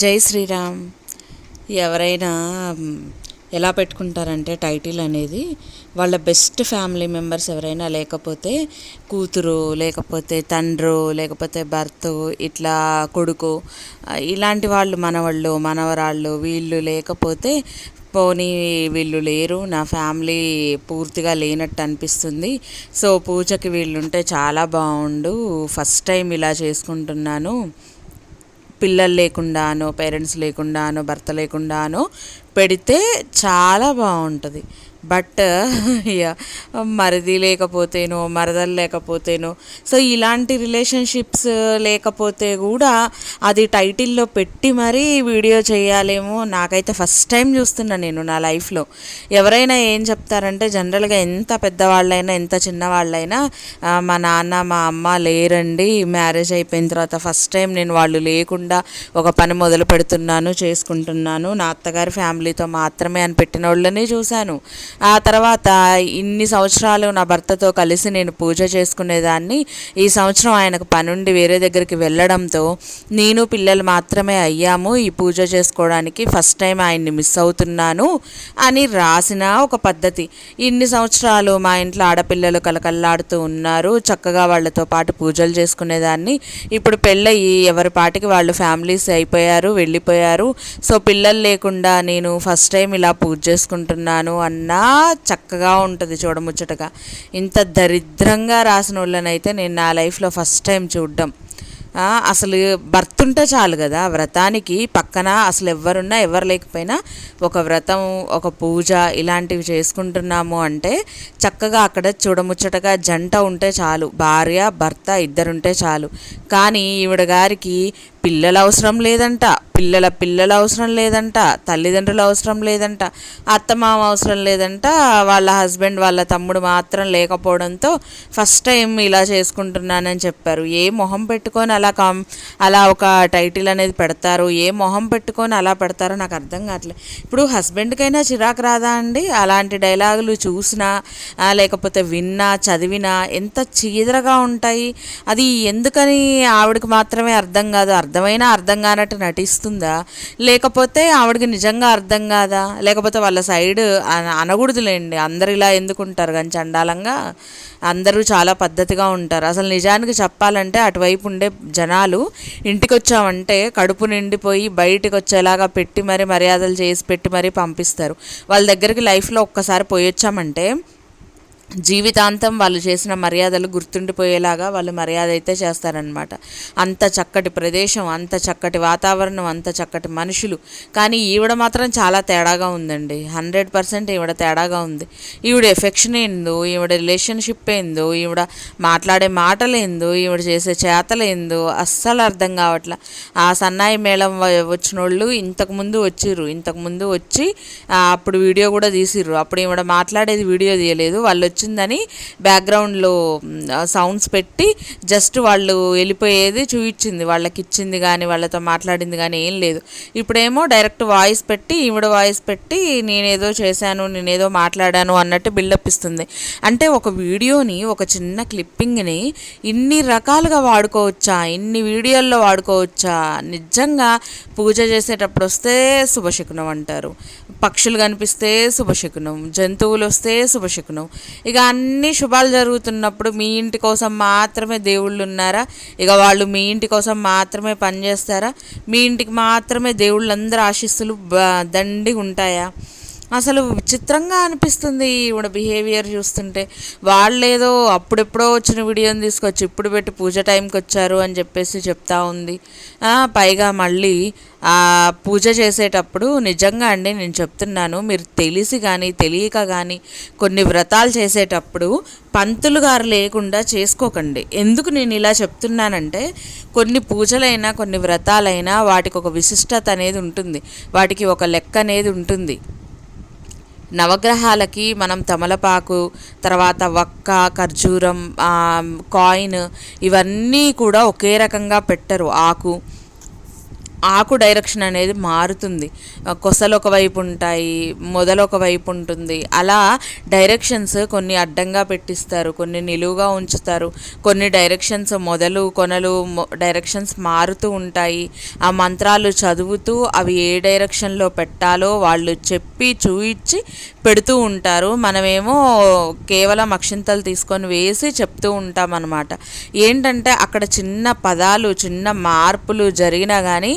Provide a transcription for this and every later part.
జై శ్రీరామ్. ఎవరైనా ఎలా పెట్టుకుంటారంటే టైటిల్ అనేది వాళ్ళ బెస్ట్ ఫ్యామిలీ మెంబర్స్ ఎవరైనా లేకపోతే కూతురు లేకపోతే తండ్రు లేకపోతే భర్త ఇట్లా కొడుకు ఇలాంటి వాళ్ళు మనవాళ్ళు మనవరాళ్ళు వీళ్ళు లేకపోతే పోనీ వీళ్ళు లేరు నా ఫ్యామిలీ పూర్తిగా లేనట్టు అనిపిస్తుంది. సో పూజకి వీళ్ళుంటే చాలా బాగుండు ఫస్ట్ టైం ఇలా చేసుకుంటున్నాను. పిల్లలు లేకుండానో పేరెంట్స్ లేకుండానో భర్త లేకుండానో పెడితే చాలా బాగుంటుంది. బట్ ఇక మరిది లేకపోతేనో మరదలు లేకపోతేనో సో ఇలాంటి రిలేషన్షిప్స్ లేకపోతే కూడా అది టైటిల్లో పెట్టి మరీ వీడియో చేయాలేమో నాకైతే ఫస్ట్ టైం చూస్తున్నా నేను నా లైఫ్లో. ఎవరైనా ఏం చెప్తారంటే జనరల్గా ఎంత పెద్దవాళ్ళైనా ఎంత చిన్నవాళ్ళైనా మా నాన్న మా అమ్మ లేరండి మ్యారేజ్ అయిపోయిన తర్వాత ఫస్ట్ టైం నేను వాళ్ళు లేకుండా ఒక పని మొదలు పెడుతున్నాను చేసుకుంటున్నాను. నా అత్తగారి ఫ్యామిలీతో మాత్రమే అని పెట్టిన వాళ్ళనే చూశాను. ఆ తర్వాత ఇన్ని సంవత్సరాలు నా భర్తతో కలిసి నేను పూజ చేసుకునేదాన్ని. ఈ సంవత్సరం ఆయనకు పనుండి వేరే దగ్గరికి వెళ్ళడంతో నేను పిల్లలు మాత్రమే అయ్యాము. ఈ పూజ చేసుకోవడానికి ఫస్ట్ టైం ఆయన్ని మిస్ అవుతున్నాను అని రాసిన ఒక పద్ధతి. ఇన్ని సంవత్సరాలు మా ఇంట్లో ఆడపిల్లలు కలకల్లాడుతూ ఉన్నారు. చక్కగా వాళ్ళతో పాటు పూజలు చేసుకునేదాన్ని. ఇప్పుడు పెళ్ళయి ఎవరి పాటికి వాళ్ళు ఫ్యామిలీస్ అయిపోయారు వెళ్ళిపోయారు. సో పిల్లలు లేకుండా నేను ఫస్ట్ టైం ఇలా పూజ చేసుకుంటున్నాను అన్నా చక్కగా ఉంటుంది చూడముచ్చటగా. ఇంత దరిద్రంగా రాసిన వాళ్ళనైతే నేను నా లైఫ్లో ఫస్ట్ టైం చూడడం. అసలు భర్త ఉంటే చాలు కదా వ్రతానికి పక్కన అసలు ఎవరున్నా ఎవరు లేకపోయినా ఒక వ్రతం ఒక పూజ ఇలాంటివి చేసుకుంటున్నాము అంటే చక్కగా అక్కడ చూడముచ్చటగా జంట ఉంటే చాలు భార్య భర్త ఇద్దరుంటే చాలు. కానీ ఈవిడ గారికి పిల్లలు అవసరం లేదంట పిల్లల పిల్లల అవసరం లేదంట తల్లిదండ్రులు అవసరం లేదంట అత్తమామ అవసరం లేదంట వాళ్ళ హస్బెండ్ వాళ్ళ తమ్ముడు మాత్రం లేకపోవడంతో ఫస్ట్ టైం ఇలా చేసుకుంటున్నానని చెప్పారు. ఏ మొహం పెట్టుకొని అలా కామ్ అలా ఒక టైటిల్ అనేది పెడతారు? ఏ మొహం పెట్టుకొని అలా పెడతారో నాకు అర్థం కావట్లేదు ఇప్పుడు హస్బెండ్కైనా చిరాకు రాదా అండి? అలాంటి డైలాగులు చూసినా లేకపోతే విన్నా చదివినా ఎంత చీదరగా ఉంటాయి? అది ఎందుకని ఆవిడకి మాత్రమే అర్థం కాదు అర్థమైనా అర్థం కానట్టు నటిస్తుంది? లేకపోతే ఆవిడకి నిజంగా అర్థం కాదా? లేకపోతే వాళ్ళ సైడ్ అన- అనకూడదులేండి. అందరు ఇలా ఎందుకుంటారు? కానీ చండాలంగా అందరూ చాలా పద్ధతిగా ఉంటారు. అసలు నిజానికి చెప్పాలంటే అటువైపు ఉండే జనాలు ఇంటికి వచ్చామంటే కడుపు నిండిపోయి బయటికి వచ్చేలాగా పెట్టి మరీ మర్యాదలు చేసి పెట్టి మరీ పంపిస్తారు. వాళ్ళ దగ్గరికి లైఫ్లో ఒక్కసారి పోయి వచ్చామంటే జీవితాంతం వాళ్ళు చేసిన మర్యాదలు గుర్తుండిపోయేలాగా వాళ్ళు మర్యాద అయితే చేస్తారనమాట అంత చక్కటి ప్రదేశం అంత చక్కటి వాతావరణం అంత చక్కటి మనుషులు. కానీ ఈవిడ మాత్రం చాలా తేడాగా ఉందండి. హండ్రెడ్ పర్సెంట్ ఈవిడ తేడాగా ఉంది. ఈవిడ ఎఫెక్షన్ ఏందో ఈవిడ రిలేషన్షిప్ ఏందో ఈవిడ మాట్లాడే మాటలేందో ఈవిడ చేసే చేతలేందో అస్సలు అర్థం కావట్లా. ఆ సన్నాయి మేళం వ- వచ్చిన వాళ్ళు ఇంతకుముందు వచ్చిర్రు. ఇంతకుముందు వచ్చి అప్పుడు వీడియో కూడా తీసిర్రు. అప్పుడు ఈవిడ మాట్లాడేది వీడియో తీయలేదు. వాళ్ళు వచ్చి వచ్చిందని బ్యాక్గ్రౌండ్లో సౌండ్స్ పెట్టి జస్ట్ వాళ్ళు వెళ్ళిపోయేది చూపించింది. వాళ్ళకి ఇచ్చింది కానీ వాళ్ళతో మాట్లాడింది కానీ ఏం లేదు. ఇప్పుడేమో డైరెక్ట్ వాయిస్ పెట్టి ఈవిడ వాయిస్ పెట్టి నేనేదో చేశాను నేనేదో మాట్లాడాను అన్నట్టు బిల్డప్ ఇస్తుంది. అంటే ఒక వీడియోని ఒక చిన్న క్లిప్పింగ్ని ఇన్ని రకాలుగా వాడుకోవచ్చా? ఇన్ని వీడియోల్లో వాడుకోవచ్చా? నిజంగా పూజ చేసేటప్పుడు వస్తే శుభశకునం అంటారు. పక్షులు కనిపిస్తే శుభశకునం. జంతువులు వస్తే శుభశకునం. ఇక ఇక అన్ని శుభాలు జరుగుతున్నప్పుడు మీ ఇంటి కోసం మాత్రమే దేవుళ్ళు ఉన్నారా? ఇక వాళ్ళు మీ ఇంటి కోసం మాత్రమే పనిచేస్తారా? మీ ఇంటికి మాత్రమే దేవుళ్ళందరూ ఆశీస్సులు దండి దండిగా ఉంటాయా? అసలు విచిత్రంగా అనిపిస్తుంది ఈవిడ బిహేవియర్ చూస్తుంటే. వాళ్ళేదో అప్పుడెప్పుడో వచ్చిన వీడియోని తీసుకొచ్చి ఇప్పుడు పెట్టి పూజ టైంకి వచ్చారు అని చెప్పేసి చెప్తా ఉంది. పైగా మళ్ళీ ఆ పూజ చేసేటప్పుడు నిజంగా అండి నేను చెప్తున్నాను మీరు తెలిసి కానీ తెలియక కానీ కొన్ని వ్రతాలు చేసేటప్పుడు పంతులు గారు లేకుండా చేసుకోకండి. ఎందుకు నేను ఇలా చెప్తున్నానంటే కొన్ని పూజలైనా కొన్ని వ్రతాలైనా వాటికి ఒక విశిష్టత అనేది ఉంటుంది. వాటికి ఒక లెక్క అనేది ఉంటుంది. నవగ్రహాలకి మనం తమలపాకు తర్వాత వక్క ఖర్జూరం కాయిన్ ఇవన్నీ కూడా ఒకే రకంగా పెట్టరు. ఆకు ఆకు డైరెక్షన్ అనేది మారుతుంది. కొసలు ఒకవైపు ఉంటాయి మొదలు ఒకవైపు ఉంటుంది. అలా డైరెక్షన్స్ కొన్ని అడ్డంగా పెట్టిస్తారు కొన్ని నిలువుగా ఉంచుతారు కొన్ని డైరెక్షన్స్ మొదలు కొనలు డైరెక్షన్స్ మారుతూ ఉంటాయి. ఆ మంత్రాలు చదువుతూ అవి ఏ డైరెక్షన్లో పెట్టాలో వాళ్ళు చెప్పి చూయించి పెడుతూ ఉంటారు. మనమేమో కేవలం అక్షింతలు తీసుకొని వేసి చెప్తూ ఉంటాం అన్నమాట ఏంటంటే అక్కడ చిన్న పదాలు చిన్న మార్పులు జరిగినా కానీ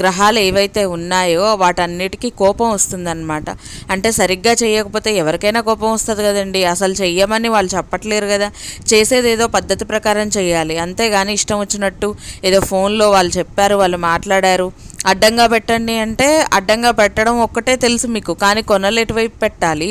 గ్రహాలు ఏవైతే ఉన్నాయో వాటన్నిటికీ కోపం వస్తుందన్నమాట. అంటే సరిగ్గా చేయకపోతే ఎవరికైనా కోపం వస్తుంది కదండి. అసలు చెయ్యమని వాళ్ళు చెప్పట్లేరు కదా. చేసేది ఏదో పద్ధతి ప్రకారం చేయాలి. అంతేగాని ఇష్టం వచ్చినట్టు ఏదో ఫోన్లో వాళ్ళు చెప్పారు వాళ్ళు మాట్లాడారు. అడ్డంగా పెట్టండి అంటే అడ్డంగా పెట్టడం ఒక్కటే తెలుసు మీకు. కానీ కొనలు ఎటువైపు పెట్టాలి?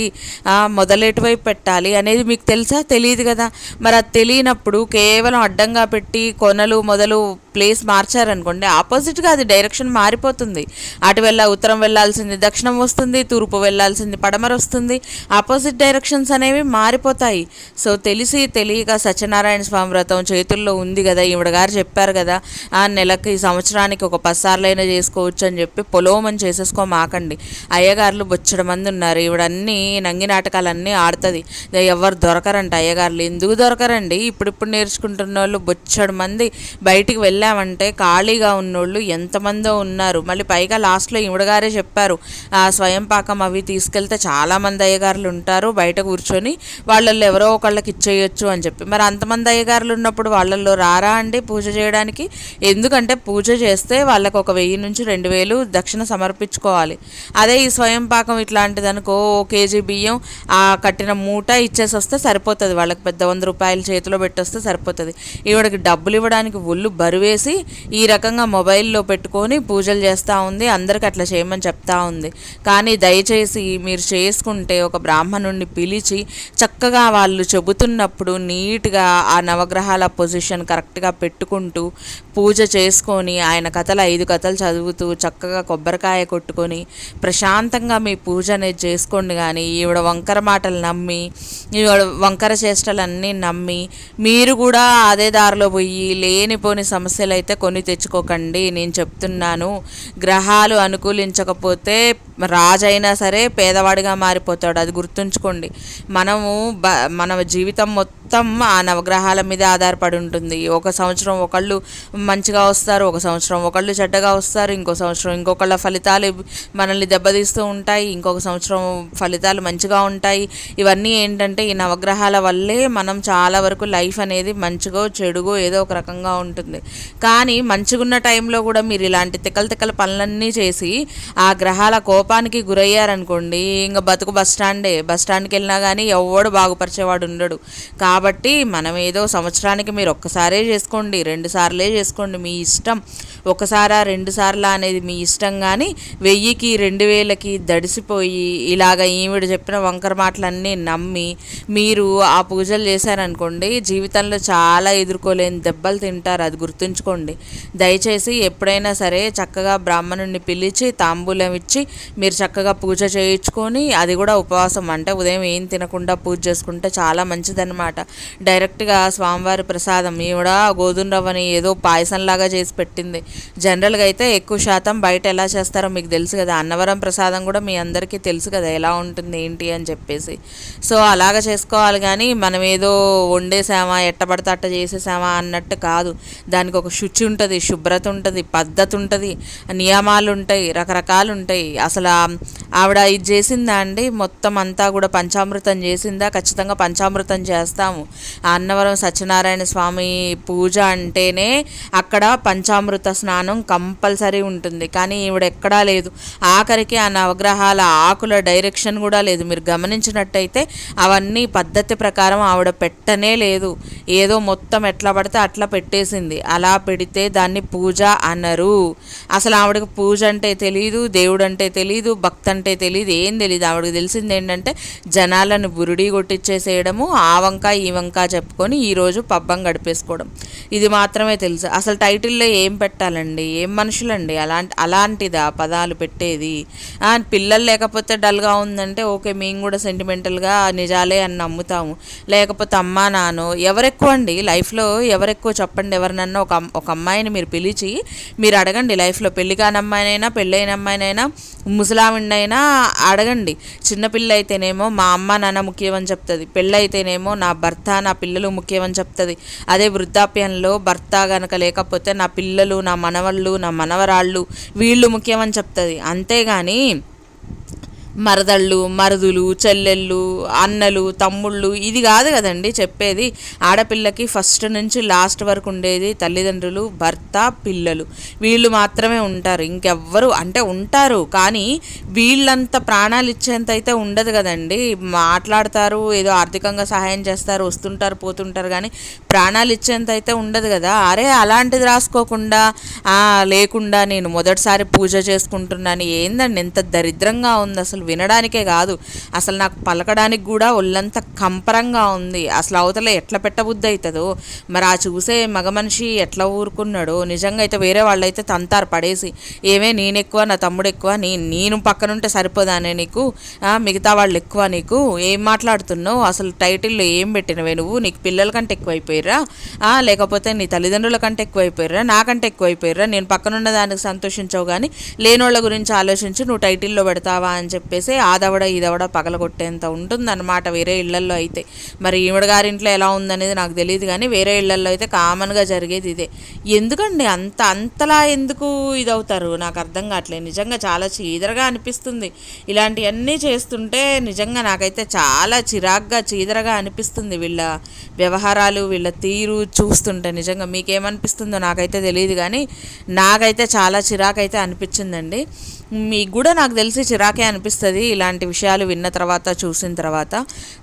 మొదలు ఎటువైపు పెట్టాలి అనేది మీకు తెలుసా? తెలియదు కదా. మరి అది తెలియనప్పుడు కేవలం అడ్డంగా పెట్టి కొనలు మొదలు ప్లేస్ మార్చారనుకోండి ఆపోజిట్గా అది డైరెక్షన్ మారిపోతుంది. అటు వెళ్ళ ఉత్తరం వెళ్ళాల్సింది దక్షిణం వస్తుంది తూర్పు వెళ్ళాల్సింది పడమర వస్తుంది. ఆపోజిట్ డైరెక్షన్స్ అనేవి మారిపోతాయి. సో తెలిసి తెలియక సత్యనారాయణ స్వామి వ్రతం చేతుల్లో ఉంది కదా ఈవిడ గారు చెప్పారు కదా ఆ నెలకి సంవత్సరానికి ఒక పసార్లైనా చేసుకోవచ్చు అని చెప్పి పొలోమని చేసేసుకోమాకండి అయ్యగారులు బొచ్చడు మంది ఉన్నారు ఈవిడన్నీ నంగి నాటకాలన్నీ ఆడుతుంది. ఎవరు దొరకరంట అయ్యగారులు. ఎందుకు దొరకరండి? ఇప్పుడిప్పుడు నేర్చుకుంటున్న వాళ్ళు బొచ్చడు మంది బయటికి వెళ్ళామంటే ఖాళీగా అన్నోళ్ళు ఎంతమందో ఉన్నారు. మళ్ళీ పైగా లాస్ట్లో ఈవిడగారే చెప్పారు ఆ స్వయం పాకం అవి తీసుకెళ్తే చాలామంది అయ్యగారులు ఉంటారు బయట కూర్చొని వాళ్ళల్లో ఎవరో ఒకళ్ళకి ఇచ్చేయొచ్చు అని చెప్పి. మరి అంతమంది అయ్యగారులు ఉన్నప్పుడు వాళ్ళల్లో రారా అండి పూజ చేయడానికి? ఎందుకంటే పూజ చేస్తే వాళ్ళకు ఒక వెయ్యి నుంచి రెండు వేలు దక్షిణ సమర్పించుకోవాలి. అదే ఈ స్వయం పాకం ఇట్లాంటిది అనుకో ఓ కేజీ బియ్యం ఆ కట్టిన మూట ఇచ్చేసి వస్తే సరిపోతుంది. వాళ్ళకి పెద్ద వంద రూపాయలు చేతిలో పెట్టొస్తే సరిపోతుంది. ఈవిడకి డబ్బులు ఇవ్వడానికి ఒళ్ళు బరువేసి ఈ రకంగా మొబైల్లో పెట్టుకొని పూజలు చేస్తూ ఉంది. అందరికి అట్లా చేయమని చెప్తా ఉంది. కానీ దయచేసి మీరు చేసుకుంటే ఒక బ్రాహ్మణుడిని పిలిచి చక్కగా వాళ్ళు చెబుతున్నప్పుడు నీట్గా ఆ నవగ్రహాల పొజిషన్ కరెక్ట్గా పెట్టుకుంటూ పూజ చేసుకొని ఆయన కథలు ఐదు కథలు చదువుతూ చక్కగా కొబ్బరికాయ కొట్టుకొని ప్రశాంతంగా మీ పూజ అనేది చేసుకోండి. కానీ ఈవిడ వంకర మాటలు నమ్మి ఈవిడ వంకర చేష్టలన్నీ నమ్మి మీరు కూడా అదే దారిలో పోయి లేనిపోని సమస్యలు అయితే కొని తెచ్చుకోకండి. నేను చెప్తున్నాను. గ్రహాలు అనుకూలించకపోతే రాజైనా సరే పేదవాడిగా మారిపోతాడు అది గుర్తుంచుకోండి. మనము బ మన జీవితం మొత్తం మొత్తం ఆ నవగ్రహాల మీద ఆధారపడి ఉంటుంది. ఒక సంవత్సరం ఒకళ్ళు మంచిగా వస్తారు ఒక సంవత్సరం ఒకళ్ళు చెడ్డగా వస్తారు ఇంకో సంవత్సరం ఇంకొకళ్ళ ఫలితాలు మనల్ని దెబ్బతీస్తూ ఉంటాయి ఇంకొక సంవత్సరం ఫలితాలు మంచిగా ఉంటాయి. ఇవన్నీ ఏంటంటే ఈ నవగ్రహాల వల్లే మనం చాలా వరకు లైఫ్ అనేది మంచిగో చెడుగో ఏదో ఒక రకంగా ఉంటుంది. కానీ మంచిగున్న టైంలో కూడా మీరు ఇలాంటి తిక్కల తిక్కల పనులన్నీ చేసి ఆ గ్రహాల కోపానికి గురయ్యారనుకోండి ఇంకా బతుకు బస్ స్టాండే బస్ స్టాండ్కి వెళ్ళినా కానీ ఎవడు బాగుపరిచేవాడు ఉండడు. కాబట్టి కాబట్టి మనం ఏదో సంవత్సరానికి మీరు ఒక్కసారే చేసుకోండి రెండు సార్లే చేసుకోండి మీ ఇష్టం. ఒకసారా రెండు సార్లు అనేది మీ ఇష్టం కానీ వెయ్యికి రెండు వేలకి దడిసిపోయి ఇలాగ ఈవిడ చెప్పిన వంకర మాటలన్నీ నమ్మి మీరు ఆ పూజలు చేశారనుకోండి జీవితంలో చాలా ఎదుర్కోలేని దెబ్బలు తింటారు అది గుర్తుంచుకోండి. దయచేసి ఎప్పుడైనా సరే చక్కగా బ్రాహ్మణుడిని పిలిచి తాంబూలం ఇచ్చి మీరు చక్కగా పూజ చేయించుకొని అది కూడా ఉపవాసం. అంటే ఉదయం ఏం తినకుండా పూజ చేసుకుంటే చాలా మంచిదన్నమాట. డైరెక్ట్గా స్వామివారి ప్రసాదం. ఈవిడ గోధుమ రవ్వని ఏదో పాయసంలాగా చేసి పెట్టింది. జనరల్గా అయితే ఎక్కువ శాతం బయట ఎలా చేస్తారో మీకు తెలుసు కదా. అన్నవరం ప్రసాదం కూడా మీ అందరికీ తెలుసు కదా ఎలా ఉంటుంది ఏంటి అని చెప్పేసి. సో అలాగ చేసుకోవాలి కానీ మనం ఏదో వండేసామా ఎట్టబడితే అట్ట చేసేసామా అన్నట్టు కాదు. దానికి ఒక శుచి ఉంటుంది శుభ్రత ఉంటుంది పద్ధతి ఉంటుంది నియమాలు ఉంటాయి రకరకాలు ఉంటాయి. అసలు ఆవిడ ఇది చేసిందా అండి? మొత్తం అంతా కూడా పంచామృతం చేసిందా? ఖచ్చితంగా పంచామృతం చేస్తాము. అన్నవరం సత్యనారాయణ స్వామి పూజ అంటేనే అక్కడ పంచామృత స్నానం కంపల్సరీ ఉంటుంది. కానీ ఈవిడ ఎక్కడా లేదు. ఆఖరికి ఆ నవగ్రహాల ఆకుల డైరెక్షన్ కూడా లేదు. మీరు గమనించినట్టయితే అవన్నీ పద్ధతి ప్రకారం ఆవిడ పెట్టనే లేదు. ఏదో మొత్తం ఎట్లా పడితే అట్లా పెట్టేసింది. అలా పెడితే దాన్ని పూజ అనరు. అసలు ఆవిడకి పూజ అంటే తెలియదు దేవుడు అంటే తెలియదు భక్తి అంటే అంటే తెలియదు ఏం తెలియదు ఆవిడకి తెలిసింది ఏంటంటే జనాలను బురుడి కొట్టించేసేయడము ఆ వంక ఈ వంక చెప్పుకొని ఈరోజు పబ్బం గడిపేసుకోవడం. ఇది మాత్రమే తెలుసు. అసలు టైటిల్లో ఏం పెట్టాలండి? ఏం మనుషులండి? అలాంటి అలాంటిదా పదాలు పెట్టేది? పిల్లలు లేకపోతే డల్గా ఉందంటే ఓకే మేము కూడా సెంటిమెంటల్గా నిజాలే అని నమ్ముతాము. లేకపోతే అమ్మా నాను ఎవరెక్కువ అండి? లైఫ్లో ఎవరెక్కువ చెప్పండి? ఎవరినన్నా ఒక ఒక అమ్మాయిని మీరు పిలిచి మీరు అడగండి. లైఫ్లో పెళ్ళి కాని అమ్మాయినైనా పెళ్ళైన అమ్మాయినైనా ముసలావిండైనా అడగండి. చిన్నపిల్ల అయితేనేమో మా అమ్మ నాన్న ముఖ్యమని చెప్తుంది. పెళ్ళైతేనేమో నా భర్త భర్త నా పిల్లలు ముఖ్యమని చెప్తుంది. అదే వృద్ధాప్యంలో భర్త గనక లేకపోతే నా పిల్లలు నా మనవళ్ళు నా మనవరాళ్ళు వీళ్ళు ముఖ్యమని చెప్తుంది. అంతేగాని మరదళ్ళు మరుదులు చెల్లెళ్ళు అన్నలు తమ్ముళ్ళు ఇది కాదు కదండి చెప్పేది. ఆడపిల్లకి ఫస్ట్ నుంచి లాస్ట్ వరకు ఉండేది తల్లిదండ్రులు భర్త పిల్లలు. వీళ్ళు మాత్రమే ఉంటారు. ఇంకెవ్వరు అంటే ఉంటారు కానీ వీళ్ళంత ప్రాణాలు ఇచ్చేంత అయితే ఉండదు కదండి. మాట్లాడతారు ఏదో ఆర్థికంగా సహాయం చేస్తారు వస్తుంటారు పోతుంటారు కానీ ప్రాణాలు ఇచ్చేంత అయితే ఉండదు కదా. అరే అలాంటిది రాసుకోకుండా లేకుండా నేను మొదటిసారి పూజ చేసుకుంటున్నాను. ఏందండి ఎంత దరిద్రంగా ఉంది అసలు వినడానికే కాదు. అసలు నాకు పలకడానికి కూడా ఒళ్ళంతా కంపరంగా ఉంది. అసలు అవతల ఎట్లా పెట్టబుద్ధి అవుతుందో మరి ఆ చూసే మగ మనిషి ఎట్లా ఊరుకున్నాడో. నిజంగా అయితే వేరే వాళ్ళైతే తంతారు పడేసి ఏమే నేను ఎక్కువ నా తమ్ముడు ఎక్కువ నీ నేను పక్కనుంటే సరిపోదానే నీకు? మిగతా వాళ్ళు ఎక్కువ నీకు? ఏం మాట్లాడుతున్నావు? అసలు టైటిల్లో ఏం పెట్టినవే నువ్వు? నీకు పిల్లల కంటే ఎక్కువైపోయిర్రా? లేకపోతే నీ తల్లిదండ్రుల కంటే ఎక్కువైపోయిర్రా? నాకంటే ఎక్కువైపోయిర్రా? నేను పక్కనున్న దానికి సంతోషించవు కానీ లేనోళ్ళ గురించి ఆలోచించి నువ్వు టైటిల్లో పెడతావా? అని చెప్పి చెప్పేసి ఆదవడ ఈదవడ పగలగొట్టేంత ఉంటుందన్నమాట వేరే ఇళ్ళల్లో అయితే. మరి ఈవిడ గారింట్లో ఎలా ఉందనేది నాకు తెలియదు కానీ వేరే ఇళ్ళల్లో అయితే కామన్గా జరిగేది ఇదే. ఎందుకండి అంత అంతలా ఎందుకు ఇదవుతారు? నాకు అర్థం కావట్లేదు. నిజంగా చాలా చీదరగా అనిపిస్తుంది. ఇలాంటివన్నీ చేస్తుంటే నిజంగా నాకైతే చాలా చిరాగ్గా చీదరగా అనిపిస్తుంది వీళ్ళ వ్యవహారాలు వీళ్ళ తీరు చూస్తుంటే. నిజంగా మీకేమనిపిస్తుందో నాకైతే తెలియదు కానీ నాకైతే చాలా చిరాకైతే అనిపించిందండి. మీకు కూడా నాకు తెలిసి చిరాకే అనిపిస్తుంది ఇలాంటి విషయాలు విన్న తర్వాత చూసిన తర్వాత.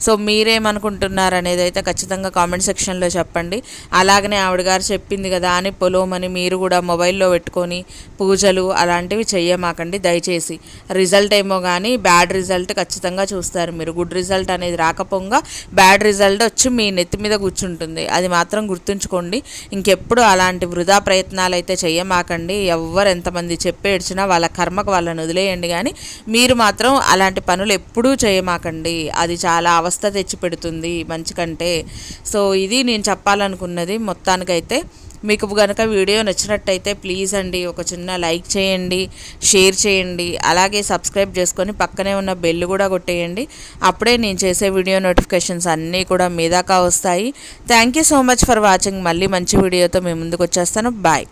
సో మీరేమనుకుంటున్నారు అనేది అయితే ఖచ్చితంగా కామెంట్ సెక్షన్లో చెప్పండి. అలాగనే ఆవిడ గారు చెప్పింది కదా అని పొలోమని మీరు కూడా మొబైల్లో పెట్టుకొని పూజలు అలాంటివి చెయ్యమాకండి దయచేసి. రిజల్ట్ ఏమో కానీ బ్యాడ్ రిజల్ట్ ఖచ్చితంగా చూస్తారు మీరు. గుడ్ రిజల్ట్ అనేది రాకపోగా బ్యాడ్ రిజల్ట్ వచ్చి మీ నెత్తి మీద కూర్చుంటుంది. అది మాత్రం గుర్తుంచుకోండి. ఇంకెప్పుడు అలాంటి వృధా ప్రయత్నాలు అయితే చెయ్యమాకండి. ఎవ్వరు ఎంతమంది చెప్పేడ్చినా వాళ్ళ కర్మకు వాళ్ళని వదిలేయండి కానీ మీరు మాత్రం అలాంటి పనులు ఎప్పుడూ చేయమాకండి. అది చాలా అవస్థ తెచ్చి పెడుతుంది మంచి కంటే. సో ఇది నేను చెప్పాలనుకున్నది మొత్తానికైతే మీకు కనుక వీడియో నచ్చినట్టయితే ప్లీజ్ అండి ఒక చిన్న లైక్ చేయండి షేర్ చేయండి అలాగే సబ్స్క్రైబ్ చేసుకొని పక్కనే ఉన్న బెల్ కూడా కొట్టేయండి. అప్పుడే నేను చేసే వీడియో నోటిఫికేషన్స్ అన్నీ కూడా మీ దాకా వస్తాయి. Thank you so much for watching. మళ్ళీ మంచి వీడియోతో మీ ముందుకు వచ్చేస్తాను. బాయ్.